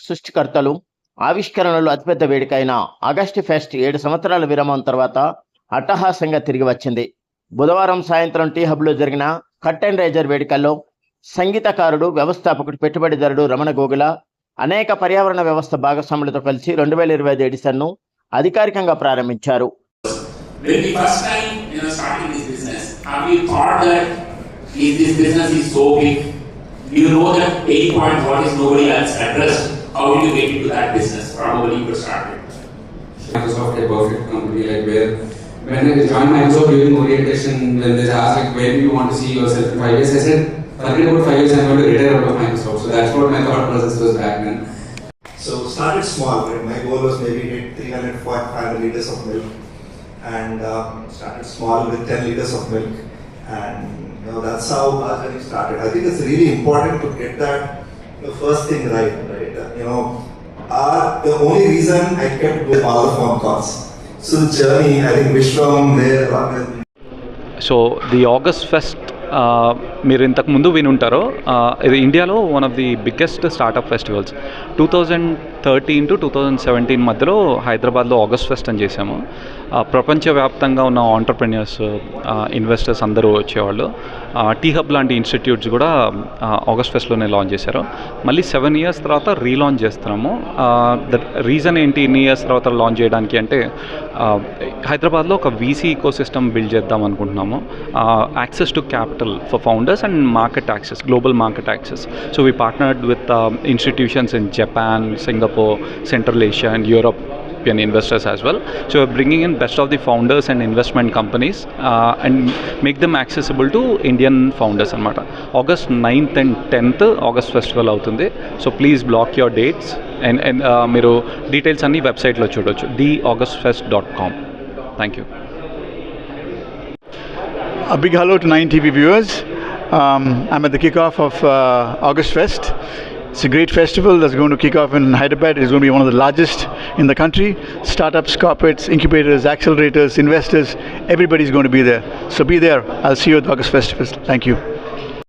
సృష్టికర్తలు ఆవిష్కరణలు అతిపెద్ద వేడుక అయిన ఆగస్టు ఫెస్ట్ ఏడు సంవత్సరాల విరామం తర్వాత అట్టహాసంగా తిరిగి వచ్చింది. బుధవారం సాయంత్రం టీ హబ్లో జరిగిన కట్ అండ్ రైజర్ వేడుకల్లో సంగీతకారుడు వ్యవస్థాపకుడు పెట్టుబడిదారుడు రమణ గోగుల అనేక పర్యావరణ వ్యవస్థ భాగస్వాములతో కలిసి రెండు వేల ఇరవై ఐదు ఎడిసన్ను అధికారికంగా ప్రారంభించారు. Is this business is so big, you know that pain point what is nobody else addressed, how do you get into that business? Probably you started. Microsoft a perfect company like where when I joined Microsoft during orientation when they asked like where do you want to see yourself in five years I said forget about five years I'm going to retire out of Microsoft so that's what my thought process was back then. So started small, right? My goal was maybe hit 300, 500 liters of milk, and um, started small with 10 liters of milk, and you know that's how our journey started. I think it's really important to get that the first thing right, right? You know, are the only reason I kept doing all the phone calls. So the journey, I think Vishwam, there. So the August Fest మీరు ఇంతకు ముందు వినుంటారో ఇది ఇండియాలో one of the biggest startup festivals two thousand thirteen to two thousand seventeen మధ్యలో హైదరాబాద్లో August pest అని చేసాము ప్రపంచవ్యాప్తంగా ఉన్న ఆంటర్ప్రెన్యూర్స్ ఇన్వెస్టర్స్ అందరూ వచ్చేవాళ్ళు. టీ హబ్ లాంటి ఇన్స్టిట్యూట్స్ కూడా ఆగస్ట్ ఫెస్ట్లోనే లాంచ్ చేశారు. మళ్ళీ సెవెన్ ఇయర్స్ తర్వాత రీలాంచ్ చేస్తున్నాము. ద రీజన్ ఏంటి ఇన్ని ఇయర్స్ తర్వాత లాంచ్ చేయడానికి అంటే హైదరాబాద్లో ఒక వీసీ ఈకో సిస్టమ్ బిల్డ్ చేద్దాం అనుకుంటున్నాము. Access to capital for founders and market access global market access so we partnered with institutions in Japan Singapore central Asia and Europe European investors as well. So we're bringing in best of the founders and investment companies uh, and make them accessible to Indian founders అనమాట August ninth and tenth August festival అవుతుంది so please block your dates and and మీరు details అన్ని వెబ్సైట్లో చూడొచ్చు D August pest dot com thank you A big hello to 9 TV viewers. Um, I'm at the kickoff of uh, August Fest. It's a great festival that's going to kick off in Hyderabad. It's going to be one of the largest in the country. Startups, corporates, incubators, accelerators, investors, everybody's going to be there. So be there. I'll see you at the August Festival. Thank you.